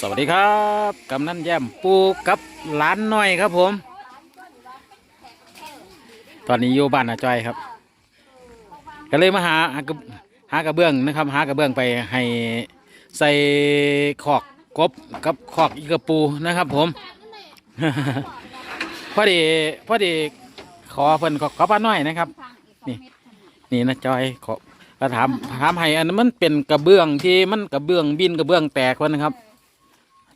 สวัสดีครับกำนันแย้มปูกับหลานน้อยครับผม ตอนนี้อยู่บ้านอาจอยครับ ก็เลยมาหาหากระเบื้องนะครับ หากระเบื้องไปให้ใส่ขอกกบกับขอกอีกระปูนะครับ ผม พอดีพอดีขอเพิ่นขอขอป้าน้อยนะครับ นี่นี่นะจอยขอก็ถามถามให้อันนั้นมันเป็นกระเบื้องที่มันกระเบื้องบินกระเบื้องแตกวะนะครับ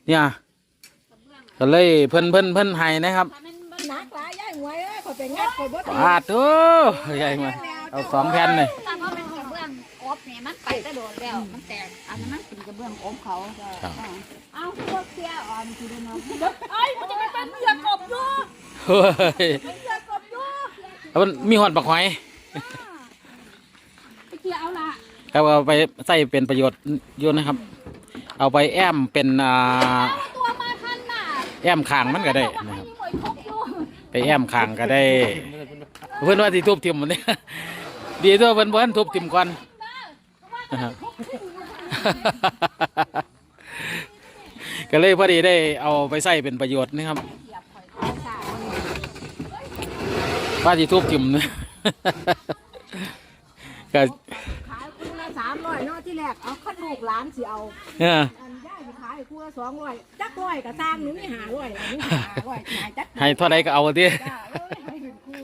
เนี่ยก็เลยเพิ่นเพิ่นเพิ่นให้นะครับหนักหลายย่ายหวยเอ้ยขอยไปงัดขอยบ่ปาดโอ้ใหญ่มาเอาสองแผ่นเลยถ้าเขาเป็นกระเบื้องกบเนี่ยมันไปกระโดดแล้วมันแตกอันนั้นมันเป็นกระเบื้องกบเขาครับเอาพวกเสียอ่อนคือเนาะไอ้มันจะไปเป็นเมียกบอยู่เฮ้ยเป็นเมียกบอยู่แล้วมันมีหอดปักหอยไปเกี่ยวเอาละครับเอาไปใส่เป็นประโยชน์อยู่นะครับ เอาไปแอมเป็นอ่าตัวมาทันน่ะแอมขางมันก็ได้นะครับ มีหอยคกอยู่ไปแอมขางก็ได้ เพื่อนว่าที่ทุบทิมมันเนี่ยดีตัวเพื่อนเพื่อนทุบทิมก่อนนะครับก็เลยพอดีได้เอาไปใส่เป็นประโยชน์นะครับว่าที่ทุบทิมนะก็ขายคู่ละสามร้อยเนาะที่แรกเอาขันลูกหลานสิเอาเอออันย่ายสิขายคู่ละสองร้อยจักร้อยก็สร้างหนูมีหาร้อยอันนี้หาร้อยขายจักให้เท่าไรก็เอาดิจ้าเอ้ยให้เป็นคู่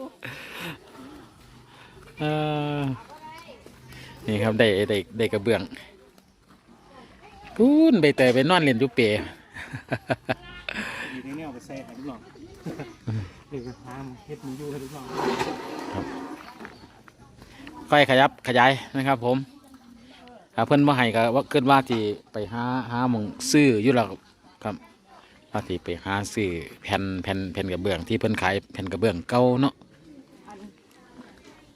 เออนี่ครับได้ได้ได้กระเบื้องพูนไปเตยไปนอนเล่นอยุเป อยู่ในแนวไปแซ่ให้ลูกน้องเด็กทามเฮ็ดมืออยู่ให้ลูกน้อง ค่อยขยับขยายนะครับผม ถ้าเพื่อนมาให้ก็ว่าเกินว่าที่ไปหาหาหมองซื้ออยู่แล้วครับว่าที่ไปหาซื้อแผ่นแผ่นแผ่นกระเบื้องที่เพิ่นขายแผ่นกระเบื้องเก่าเนาะอัน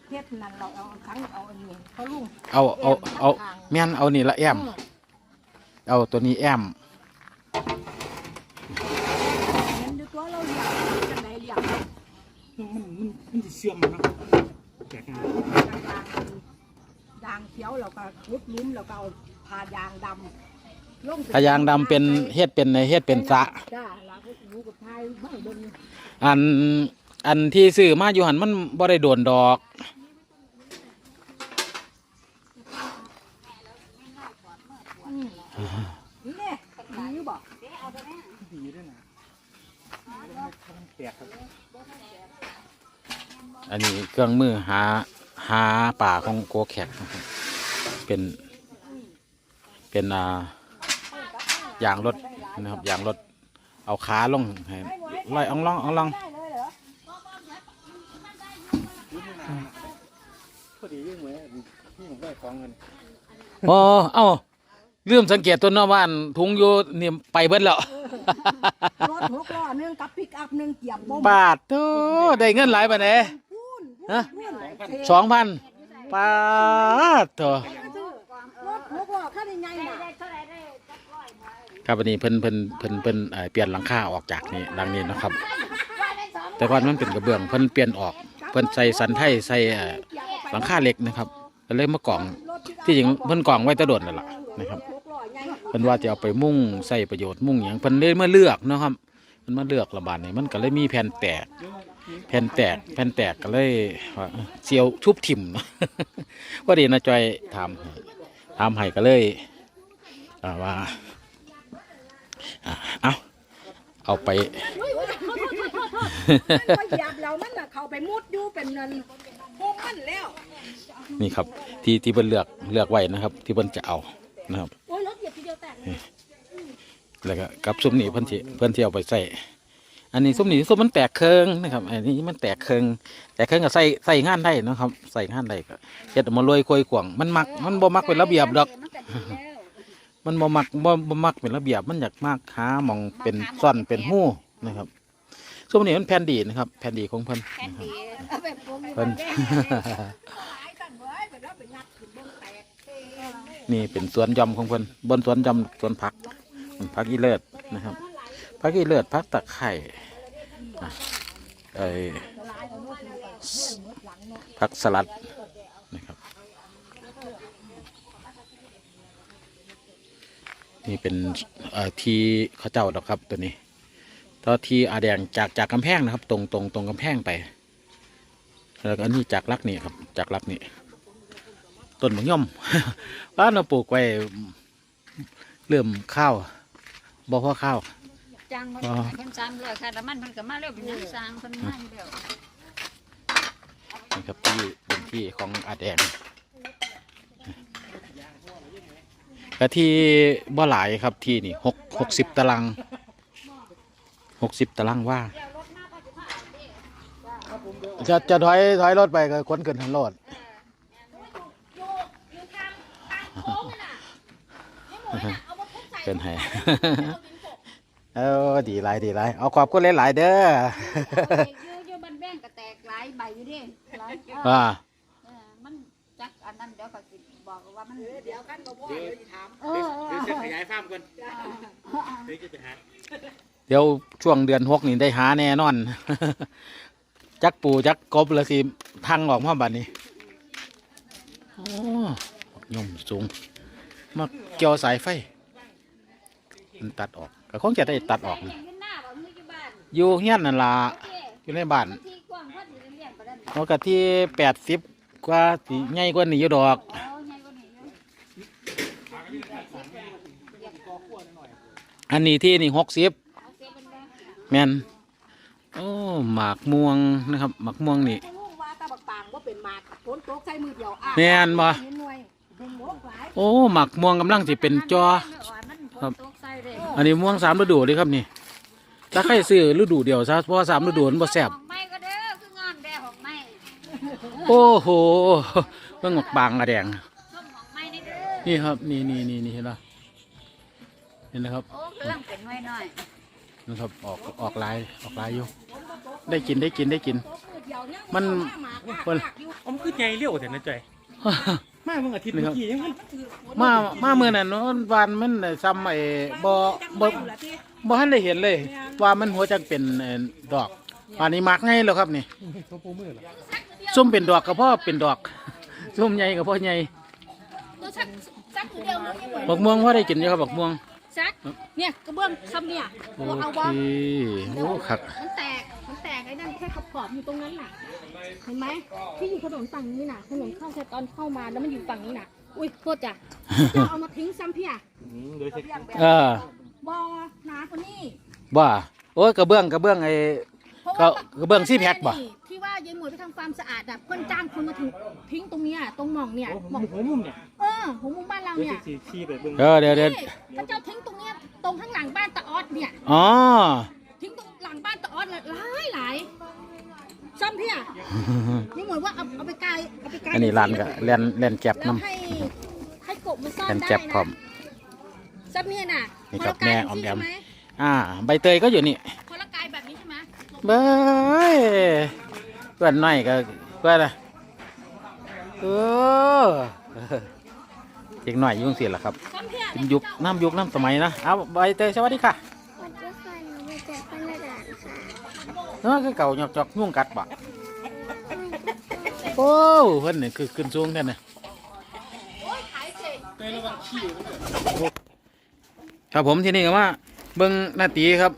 เฮ็ดนั่นเราเอาครั้งเอาอันนี้เขาลุงเอาเอาเอาแม่นเอานี่ละแอมเอาตัวนี้แอมเห็นดูตัวเราเลี้ยงจังไดเลี้ยงมันมันมันจะเสื่อมมันเนาะแตกงาน ยางเขียวแล้วก็ขุดหลุ้มแล้วก็เอาผ่ายางดำลงพยางดำเป็นเฮ็ดเป็นในเฮ็ดเป็นสระจ้าลาก็อยู่กับไทยบ้างเบิ่งอันอันที่ซื้อมาอยู่หันมันบ่ได้โดนดอก นี่แน่ดีอยู่บ่ดีด้วยนะแตกครับอันนี้เครื่องมือหา หาป่าของโกแขกนะครับเป็น เป็นอ่ายางรถนะครับยางรถเอาขาลงให้ลอยอ่องล่องอ่องล่องได้เลยเหรอพอดียิ่งเหมือนที่ผมได้ของเงินโอ้เอ้าลืมสังเกตตัวเน้อว่านถุงอยู่นี่ไปเบิดแล้วรถหกล้อหนึงกับปิกอัพหนึงเกียบบ่บาทโตได้เงินหลายปานใดพูน ฮะสองพันบาทโตรถหกล้อคันใหญ่ๆน่ะครับวันนี้เพิ่นเพิ่นเพิ่นเพิ่นเอ่อเปลี่ยนหลังคาออกจากนี่หลังนี้นะครับ แต่ก่อนมันเป็นกระเบื้องเพิ่นเปลี่ยนออก เพิ่นใส่สันไทยใส่เอ่อหลังคาเหล็กนะครับก็เลยมากล่องที่จริงเพิ่นกล่องไว้แตะโดนนั่นแหละนะครับเพิ่นว่าจะเอาไปมุ่งใส่ประโยชน์มุ่งอย่างเพิ่นเลยมาเลือกนะครับเพิ่นมาเลือกระบาดนี่มันก็เลยมีแผ่นแตก แผ่นแตกแผ่นแตกก็เลยว่าเอ้อเสียวชุบถิ่มเนาะพอดีนะจอยถามให้ถามให้ก็เลยอ่าว่าอ่าเอาเอาไปมันก็เหยียบแล้วมันน่ะเข้าไปมุดอยู่เป็นนั่นโฮมมันแล้วนี่ครับที่ที่เพิ่นเลือกเลือกไว้นะครับ ที่เพิ่นจะเอานะครับโอ้ยรถเหยียบทีเดียวแตกเลยแล้วก็กับซุ้มนี้เพิ่นสิเพิ่นสิเอาไปใส่ อันนี้ซุ้มนี้ซุ้มมันแตกเคืองนะครับอันนี้มันแตกเคืองแตกเคืองก็ใส่ใส่งานได้เนาะครับใส่งานได้ก็เฮ็ดออกมาลอยควยกวางมันมักมันบ่มักเป็นระเบียบดอก มันบ่มักบ่บ่มักเป็นระเบียบมันอยากมากหาหมองเป็นซ่อนเป็นหู้นะครับซุ้มนี้มันแผ่นดีนะครับ แผ่นดีของเพิ่นแค่นะครับดีเอาแบบวงเพิ่นหลายกันเว้ยเป็นแล้วเป็นงัดขึ้นเบิ่งแตกนี่เป็นสวนหยอมของเพิ่นบนสวนหยอมสวนผักผักอีเลิศนะครับ ผักอีเลิศผักตะไคร่ไอ้ผักสลัดนะครับนี่เป็นทีเขาเจ้าดอกครับตัวนี้ต่อทีอาแดงจากจากกำแพงนะครับ ตรงตรงตรงกำแพงไป แล้วก็นนี้จากลักนี่ครับ จากลักนี่ต้นมะย่อมบ้านเราปลูกไว้เริ่มข้าวบ่พอข้าว จ้างมันอ๋อเพิ่นซ้ำเลยค่ะแต่มันเพิ่นก็มาเร็วเป็นหยังสร้างเพิ่นมาเร็วนี่ครับที่เป็นที่ของอาแดงและที่บ่หลายครับที่นี่หกหกสิบตารางหกสิบตารางว่า จะจะถอยถอยรถไปก็คนขึ้นทางรถเป็นไง เออดีหลายดีหลายเอาขอบคุณหลายๆเด้ออยู่อยู่บ้านแบงก็แตกหลายใบอยู่เดิหลายเออว่าเออมันจักอันนั้นเดี๋ยวก็สิบอกว่ามันเดี๋ยวกันก็พ่อเดี๋ยวสิถามเออเออเดี๋ยวจะขยายฟาร์มก่อนเดี๋ยวจะไปหาเดี๋ยวช่วงเดือนหกนี่ได้หาแน่นอน จักปูจักกบแล้วสิพังออกมาบัดนี้โอ้ยมสูงมาเกี่ยวสายไฟ มันตัดออก ก็คงจะได้ตัดออกนะยืนหน้าบ่มืออยู่บ้านอยู่เฮียนนั่นล่ะโอเคอยู่ในบ้านที่กว้างพอดีเลี้ยงบ่ได้เขากะที่แปดสิบกว่าสิใหญ่กว่านี้อยู่ดอกอ๋อใหญ่กว่านี้อยู่อันนี้ที่นี่หกสิบเอาเสียเป็นบ่แมนโอ้หมากม่วงนะครับหมากม่วงนี่ลูกว่าตาบักปางว่าเป็นหมากฝนตกใส่มือเดียวอะแม่นบ่เห็นหน่วยดึงหมวกหลายโอ้หมากม่วงกำลังสิเป็นจอมันฝครับนตกใส่เด้ อันนี้ม่วงสามฤดูเลยครับนี่ถ้าใครซื้อฤดูเดียวซะเพราะว่าสามฤดูมันบ่แซ่บของไม้ก็เด้อคืองามแด้ของไม้โอ้โหเบิ่งหมกบางอะแดง ส้มของไม้นี่เด้อนี่ครับ นี่นี่นี่นี่เห็นปะเห็นไหมครับโอ้กำลังเป็นน้อยน้อยนะครับออกออกลายออกลายอยู่ ได้กินได้กินได้กิน มันคนอมคือใหญ่เลี้ยวแต่นะจ่อย มาเมื่ออาทิตย์เมื่อกี้ยังมันมามาเมื่อนั้นเนาะวันมันได้ซ้ำไอ้บ่บ่บ่ทันได้เห็นเลย ว่ามันหัวจักเป็นเอ่อดอกอันนี้มักไงแล้วครับนี่ตัวปูมือเหรอส้มเป็นดอกก็เพราะเป็นดอกส้มใหญ่ก็เพราะใหญ่ตัวสักสักตัวเดียวมันยังเหมือนบักม่วงพอได้กินอยู่ครับบักม่วงสักเนี่ยกระเบื้องคำเนี่ยโอเอาเควะโอ้คักมันแตก ค่ขอบขอบๆอยู่ตรงนั้นน่ะ เห็นไหมที่อยู่ถนนฝั่งนี้น่ะถนนเข้าแค่ตอนเข้ามาแล้วมันอยู่ฝั่งนี้น่ะ อุ้ยโทษจ้ะจะเอามาทิ้งซ้ำพี่อะโดยเฉพาะเออบอหนาคนนี้ว่าโอ้ยกระเบื้องกระเบื้องไอ้ เพราะก็ว่ากระเบื้องซี่แพ็คบ่ ที่ว่ายายหมวยไปทำความสะอาดอะเพิ่นจ้างคนมาถึงทิ้งตรงเนี้ยตรงหม่องเนี่ยโอ้หม่องหัวมุมเนี่ยเออหัวมุมบ้านเราเดี๋ยวเนี่ยจะสีขี้ไปเบิ่งเออเดี๋ยวเดี๋ยวนี่พระเจ้าทิ้งตรงเนี้ยตรงข้างหลังบ้านตาออดเนี่ย อ๋อ ทิ้งตรงหลังบ้านตาออดเลยหลายหลาย ซ่อมพี่อะนี่เหมือนว่าเอาเอาไปไกลเอาไปไกลอันนี้ร้านก็แลนแลนแก็บแล้วน้ำ ให้ให้กบมาซ่อแลนนได้แก็บพร้อนะมซ่อมเนี่ยน่ะนี่ครับคนละกายแม่ออมแอมใช่ไหอ่า ใบเตยก็อยู่นี่คนละกายแบบนี้ใช่ไหมเบ้ยเพื่อนหน่อยก็เพื่อนอะเออเด็กหน่อยอยุ่จั่งสิล่ะครับซ่อมพี่อะเป็นยุคน้ำยุคน้ำสมัยนะ เอาใบเตยสวัสดีค่ะ วันเจ้าค่ะหนูมาจากพันดาค่ะ เออคือเก่าหยอกจอกยุ่งกัดบ่โอ้เพิ่นนี่คือขึ้นสูงแท้น่ะครับผมที่นี่ก็มาเบิ่งหนาตีครับ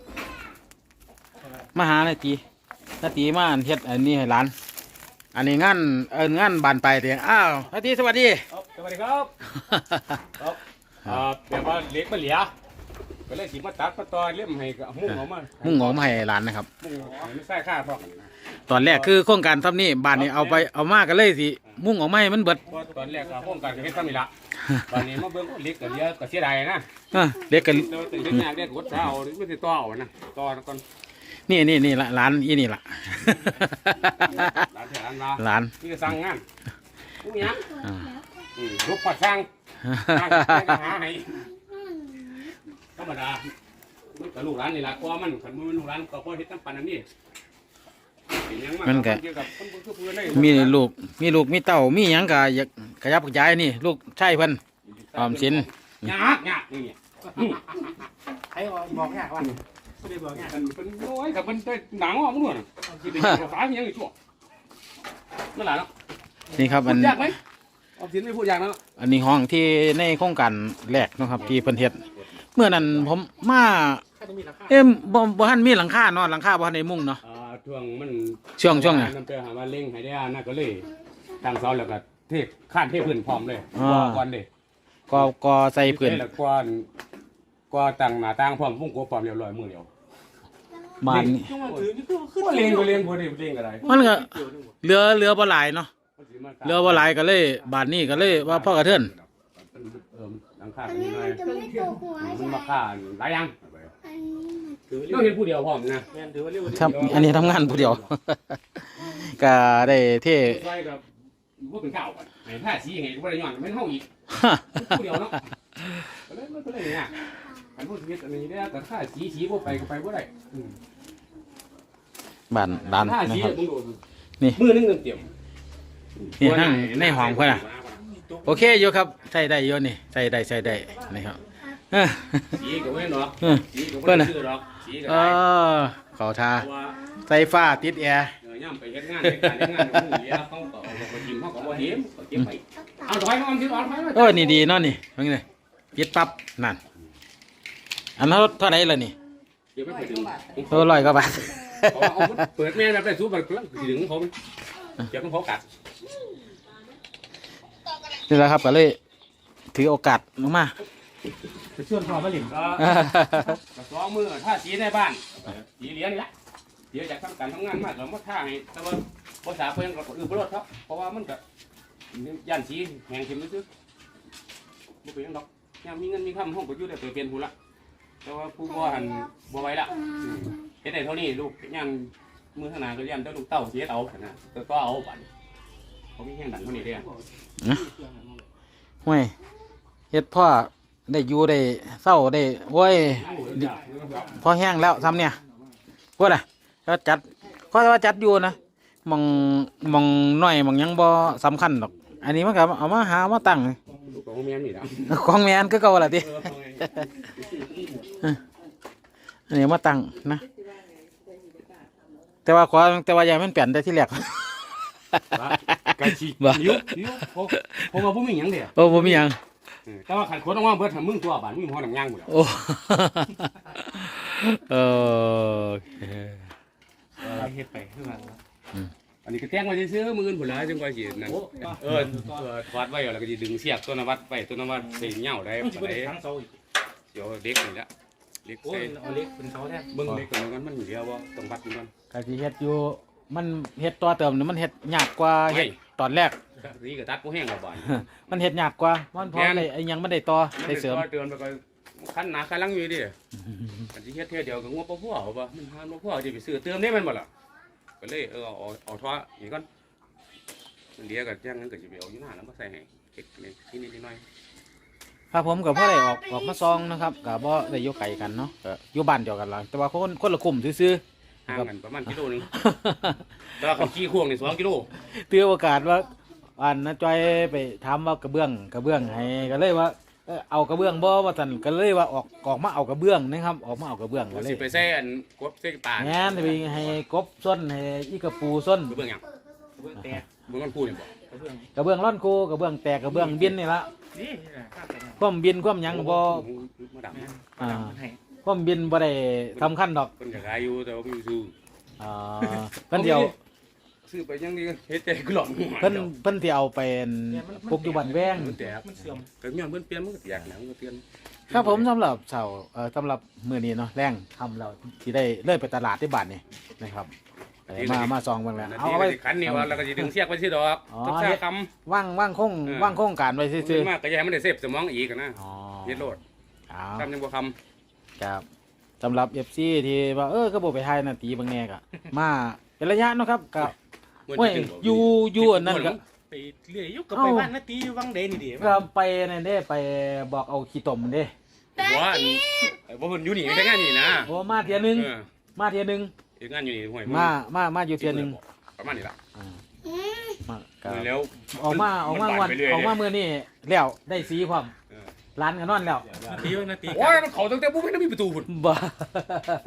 มาหาหนาตีหนาตีมาเฮ็ดอันนี้ให้หลาน อันนี้งานเอินงานบานไปลายเตียงอ้าวหนาตีสวัสดีครับสวัสดีครับครับอ่าแบบว่าเล็กมันเหลียก็ เลยสิมาตัดมาตอเล่มให้กับมุ่งออกมามุ่งหงอมาให้หลานนะครับ มุ่งให้ไม่ใส่ค่าพอกตอนแรกคือโครงการทำนี่บ้านนี้เอาไปเอามากันเลยสิมุ่งออกมาให้มันเบิดเพราะตอนแรกก็โครงการก็เฮ็ดทำนี่ละตอนนี้มาเบิ่งเล็กก็เหลียก็เสียดายนะอะเด็กกันแต่ว่าตื่นขึ้นยากเด็กกดเช้าไม่ติดต่อเอานะต่อก่อนนี่นี่นี่ละร้านอีนี่ละ ร้านแถวร้านลาร้าน นี่ก็สั่งงานกูยังอ่า อืมรูปปัดสั่งสั่งไปก็หาให้ธ รรมดามันก็ลูกร้านนี่ละกว่ามันขันมันลูกร้านก็พอเฮ็ดน้ำปันอันนี้เป็นหยังามันก็ เกี่ยวกับคนคือเพื่อนเลยมีลูกมีลูกมีเต้ามีหยังก็อยากขยับขยายนี่ ลูกชายเพิ่นออมสินยากยากนี่เนี่ยไอ้บอกแค่ว่าไม่ได้บอกยากกันเป็นโอ้ยกับมันได้หนังออกมันด้วยนะที่เป็นภาษาอย่างนี้ชั่วนั่นแหละเนาะนี่ครับพูอันดยากไหมออมสินไม่พูดยากนะ อันนี้ห้องที่ในโครงการแรกเนาะครับที่เพิ่นเฮ็ด เมื่อนั้นผมมาเอ็มบ่บ่ทันมีหลังคาเนาะหลังคาบ่ทันได้มุงเนาะอ่าช่วงมันช่วงช่วงน่ะน้ำเตอหามาเล่งให้ได้อะน่ะก็เลยตั้งเสาแล้วก็เทข้านเทพื้นพร้อมเลยอ่า ก่อก่อนเด้ก็ก็ใส่พื้นแล้วก่อนก่อตั้งหน้าต่างพร้อมวงกบพร้อมเรียบร้อยมือเดียวบ้านนี่ว่าเลี้ยงก็เลี้ยงบ่ได้เลี้ยงอะไรมันก็เหลือเหลือบ่หลายเนาะเหลือบ่หลายก็เลยบ้านนี้ก็เลยว่าพ่อกระเทิน เออหลังคาอักันนนี้นี้หน่มัอยนจะไม่ตกหัวมันใช่มาฆ่าหลายอย่างอันนี้มันเราเห็นผู้เดียวพร้อมนะครับ อันนี้ทำงานผู้เดียว ก็ได้เท่ซอยกับว่าเป็นเก่ากันไอ้ผ้าสีไงก็บ่ได้ย้อนไม่เฮาอีกผู้เดียวเนาะก็เลยมันก็เลยเนี่ยอันพูดชีวิตอันนี้ได้แต่ค่าสีสีบ่ไปก็ไปบ่ได้อืมบ้านร้านค่านะสีครับ มึงดูนี่ มือนึงเต็มนี่นั่งในห้องเพิ่นน่ะ โอเคอยู่ครับใส่ได้อยู่นี่ใส่ได้ใส่ได้นะครับเออ สีก็ไม่เนาะเออสีก็เพิ่บ่นได้น่ะซื้อหรอกสีก็เอได้อเขาทาเพราะว่าใส่ฟ้าติดแอร์เออย่ำไปเฮ็ดงานเฮ็ดการเฮ็ดงานของมึงเลี้ยเขาก็เอาไปกินเขาก็บ่เห็นก็เก็บไปเอาถอยมาที่ร้อนไปโอ้ยนี่ดีเนาะนี่เพิ่งเลยปิดปั๊บนั่นอันนั้นเท่าไหร่ล่ะนี่เดี๋ยวไปถึงตัวร้อยกว่าบาทเพราะว่าเอามันเปิดแม่แบบได้สู้บัดกำลังสิถึงเขาเดี๋ยวต้องเขากัด นี่แหละครับก็เลยถือโอกาสมาไปชวนพ่อมาหลิมก็สองมือถ้าสีในบ้านสีเหลียงนี่ละเดี๋ยวจากทำการทำงานมากเรามาท่าให้แต่ว่าภาษาเพิ่นก็อือบ่รอดครับเพราะว่ามันก็ย่านสีแห้งขึ้นซื่อบ่เป็นหยังดอกยามมีเงินมีคำห้องก็อยู่ได้ไปเปลี่ยนหูละแต่ว่าผู้บ่หันบ่ไหวละเฮ็ดได้เท่านี้ลูกย่างมือข้างหน้าก็ย่านแต่ลูกเต้าสิเฮ็ดเอานะแต่ก็เอาบัด เขามีแห้งดันเท่านี้เด้ห่วยเฮ็ดพ่อได้อยู่ได้เศร้าได้โว้ยพอแห้งแล้วทำเนี่ยพวกน่ะก็จัดก็ว่าจัดอยู่นะมองมองน้อยมองหยังบ่สำคัญดอก อันนี้มันก็เอามาหามาตั้งลูกของแม่นี่ละของแมนก็เก่าละติอันนี้มาตั้งนะ แต่ว่าขอแต่ว่าอย่ามันเปลี่ยนแต่ที่แรก ไก่ชีบ่ นิ้วนิ้วผมผมว่าผมมีหยังเด้อโอ้บ่มีหยัง แต่ว่าขันคนออกมาเบิดทำมึงตัวบ้านมึงพอหนังย่างหมดแล้วโอ้ เออโอเคเฮ็ดไปคือกันอันนี้ก็แจ้งไว้ซื้อๆมืออื่นผลละจังกว่าสินั่นเออเออถอดไว้แล้วก็สิดึงเสียบตัวนวัดไปตัวนวัดใส่เหย้าได้มันสิบ่บ่ได้ได้ทั้งเสาอีกเดี๋ยวเด็กนี่ละเด็กโอ้ใส่ยเอาเล็กเป็นเสาแท้เบิ่งเด็กกันกันมันเหลือบ่ต้องวัดมันก็สิเฮ็ดอยู่ มันเฮ็ดต่อเติมนี่มันเฮ็ดยากกว่าเฮ็ด ตอนแรก นี่ก็ตัดบ่แห้งกับบ้าน มันเฮ็ดยากกว่า มันพอได้ไอ้หยังมันได้ต่อได้เสริม เตือนไปก็คันหนาคันหลังอยู่ดิอันที่เฮ็ดเท่ยเดียวก็งบบ่พอเอาบ่มันหาบ่พอสิไปซื้อเติมได้มันบ่ล่ะก็เลยเออเอาเอาท่ออีกก่อนมันเหลือก็จังนั้นก็สิไปเอาอยู่หน้าแล้วมาใส่ให้เก็บนิดนิดหน่อยครับผมกับพ่อได้ออกออกมาซองนะครับกับบ่ได้อยู่ไกลกันเนาะก็อยู่บ้านเดียวกันล่ะแต่ว่าคนคนละกลุ่มซื่อ ห่างกันประมาณกิโลหนึงแต่ว่าเขาขี้ควงนี่2กิโลๆถือโอกาสว่าอันนะจอยไปถามว่ากระเบื้องกระเบื้องให้ก็เลยว่าเอ้อเอากระเบื้องบ่ว่าซั่นก็เลยว่าออกออกมาเอากระเบื้องนะครับออกมาเอากระเบื้องก็เลสิยไปใส่อันกบใส่ปลาแม่นไปให้กบส้นให้อีกระปูส้น เบิ่งหยังเบื้องแตกเบิ่งมันพูดนี่บ่กระเบื้องกระเบื้องร่อนโคกระเบื้องแตกกระเบื้องบินนี่ละนี่นี่แหละข้าแต่ความบินความหยังบ่มาดับอ่าให้ ความบินบ่ได้สำคัญดอกเพิ่นอยากอายุแต่ว่าบ่อยู่ซื้ออ่าเพิ่นเดียวซื้อไปยังนี่เฮ็ดแต่กล่องเพิ่นเพิ่นที่เอาไปปลูกอยู่บ้านแว้ง มันแตกมันเสื่อมก็ย้อนเพิ่นเปลี่ยนมันก็แตกหนังก็เปลี่ยนครับผมสำหรับเสาร์เอ่อสำหรับมื้อนี้เนาะแรงทำเราที่ได้เลื่อยไปตลาดที่บ้านนี่นะครับเอ่อมามาซองเบิ่งแล้วนาเอาทีเอาก็ไว้สิขันนี่ว่าแล้วก็สิดึงเสียกไปสิดอกอ๋อทุกเฮ็เช้าดคำ ว่างว่างคงเออ ว่างโครงการไว้ซื่ซื้ออมากก็อย่าให้มันได้เสพสมองอีกนะๆอ๋อเฮ็ดโลดเอาคำยังบ่ค ครับสำหรับ FC ที่ว่าเออก็บ่ไปทายนาทีบางแน่ก็มาเป็นระยะเนาะครับก็ำโอ้ยอยู่อยู่อันนั้นก็ไปเรื่อยอยู่กับไปบ้านนาตีอยู่วังเดนี่ดิก็ไปนั่นเด้ไปบอกเอาขี้ตมเด้ว่าอันบ่เพิ่นอยู่นี่ไม่ใช่งานนี่นะโอ้มาเทียหนึงเออมาเทียหนึงเฮ็ดงานอยู่นี่ห่วยมามามาอยู่เทียหนึงประมาณนี้ล่ะอ่ามาก็แล้วออกมาออกมาวันออกมามื้อนี้แล้วได้สีพร้อมเออ ร้านก็นอนแล้วนาตีว่านาตีโอ้ยมันเขาตั้งแต่บ่มีมีประตูพุ่นบ่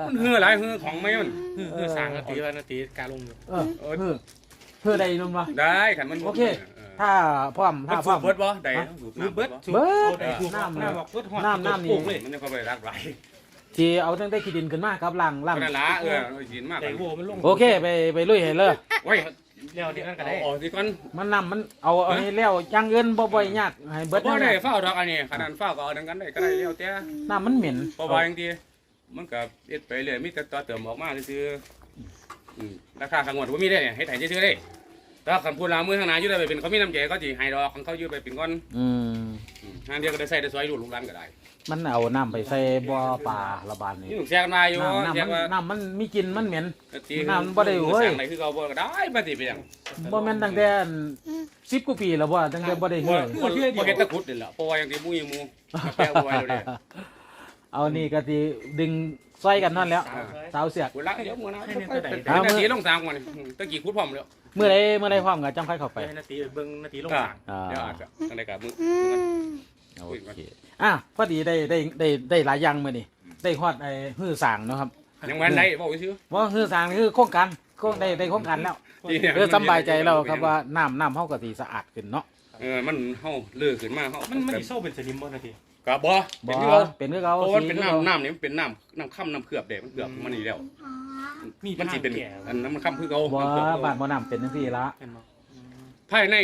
มันเหือหลายเหือของแม่มันคือคือสร้างนาตีว่านาตีการลงอยู่เออเออเพื่อใดนุ่มวะได้คันมันโอเคเออถ้าพร้อมถ้าถ้าพร้อมเบิดบ่ได้สูบเบิดสูบเบิดโอ้ได้สูบน้ำน้ำบอกเบิดหอดน้ำน้ำนี่โป่งเลยมันจะเข้าไปรักไหลที่เอาตั้งแต่ขี้ดินขึ้นมาครับล่างล่างนั่นละเออกินมากได้โวมันลงโอเคไปไปลุยให้เลย โอ้ยแล้วนี่นั่นก็ได้ออกสิก่อนมันนำมันเอาเอาให้แล้วอย่างอื่นบ่บ่อยยากให้เบิดบ่นั่นได้แหละเฝ้าดอกอันนี้ขนาดเฝ้าก็เอาดังกันได้ก็ได้แล้วแต่น้ำมันเหม็นเพราะว่าอย่างที่มันก็เฮ็ดไปเรื่อยมีแต่ต่อเติมออกมาซื่อๆอืมราคาขางวดบ่มีได้เนี่ยเฮ็ดให้ซื่อๆได้แต่ว่าคันพูดลามือข้างหน้าอยู่ได้ไปเป็นเขามีน้ำใจเขาสิให้ดอกของเขาอยู่ไปเป็นก้อนอืม อืมทางเดียวก็ได้ใส่ได้ซอยลูลูกหลานก็ได้ มันเอาน้ำไปใส่บ่อปลาระบาดนี่นี่แซกมาอยู่น้ำแซน้ำกมันว่าน้ำมันมีกลิ่นมันเหม็นตีน้ำมันบ่ได้เว้ย สั่งอะไรคือเขาบ่ก็ได้มาสิเป็นหยังบ่แม่นตั้งแต่สิบกว่าปีแล้วบ่ตั้งแต่บ่ได้บ่เฮ้ยบ่บ่เฮ็ดตะกรุดนี่แหละเพราะว่าอย่างที่มุ้ยหมูมาแปลบ่ไหวแล้วเด้เอานี่ก็สิดึงซอยกันนั่นแล้วสาวเสียกกูรักเดี๋ยวมื้อนะให้เนี่ยก็ได้เอามื้นาอทีลงสามวันตะกี้คุดพร้อมแล้วเมื่อใดเมื่อใดพร้อมก็จังค่อยเข้าไป ไปนาทีเบิ่งนาทีลงอ่าสางอ่า เดี๋ยวอาจจะทางใดก็มื้อ โอเคอะพอดีได้ได้ได้ได้หลายอย่างมื้อนี้ได้ฮอดไอ้ฮื้อสร้างเนาะครับยังวันไหนบอกซื่อว่าฮื้อสร้างนี่คือโครงการโครงได้ได้โครงการแล้วที่เนี่ยเออสำบายใจแล้วครับว่าน้ำน้ำเฮาก็สิสะอาดขึ้นเนาะเออมันเฮาเลือขึ้นมาเฮามันมันสิโซ่เป็นสนิมบ่นาทีก็บ่บ่เป็นคือเขาเป็นคือเขาเพราะว่ามันเป็นสีคือน้ำเขาน้ำนี่มันเป็นน้ำน้ำค่ำน้ำเคลือบเด้มันเคลือบมันนี่แล้วมีมันสิเป็นแก่อันนั้นมันค่ำคือเขาบ่น้ำเคลือบบ้านบ่น้ำเป็นจังซี่ละเป็นบ่อืมภายใน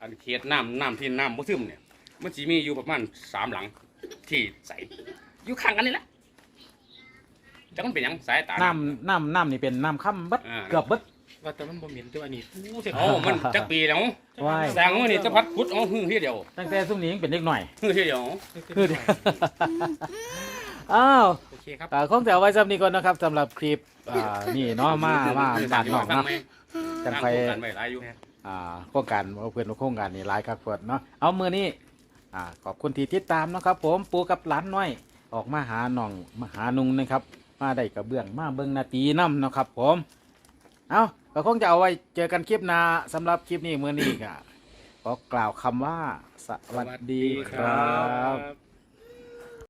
อันเขตน้ำน้ำที่น้ำบ่ซึมเนี่ย มันสิมีอยู่ประมาณสามหลัง ที่ใสอยู่ข้างกันนี่แหละจักมันเป็นหยังสายตาน้ำน้ำน้ำนี่เป็นน้ำค่ำเบิดอ่าเกือบเบิดว่าแต่มันบ่เหม็นแต่ว่านี่อู้เสียเอ้ามันจักปีแล้วว้าย แสงมันนี่จะพัดพุดเอาหื้อเฮ็ดเดียวตั้งแต่ซุมนี้ยังเป็นเด็กหน่อยหื้อเฮ็ดเดียวคือเดียวอ้าวโอเคครับ อ่าคงจะเอาไว้สำหรับนี้ก่อนนะครับสำหรับคลิปอ่านี่เนาะมามาบ้านนอกเนาะจังไปกันไว้หลายอยู่ อ่าโครงการเอาเพื่อนโครงการนี่หลายครับเพื่อนเนาะเอามือนี้ อ่าขอบคุณที่ติดตามนะครับ ผมปูกับหลานน้อย ออกมาหาน่องมาหานุงนะครับ มาได้กระเบื้องมาเบิ้งนาตีน้ำนะครับ ผมเอาก็คงจะเอาไว้เจอกันคลิปหน้าสำหรับคลิปนี้เมื่อนี้ก็ขอกล่าวคำว่า สวัสดีครับ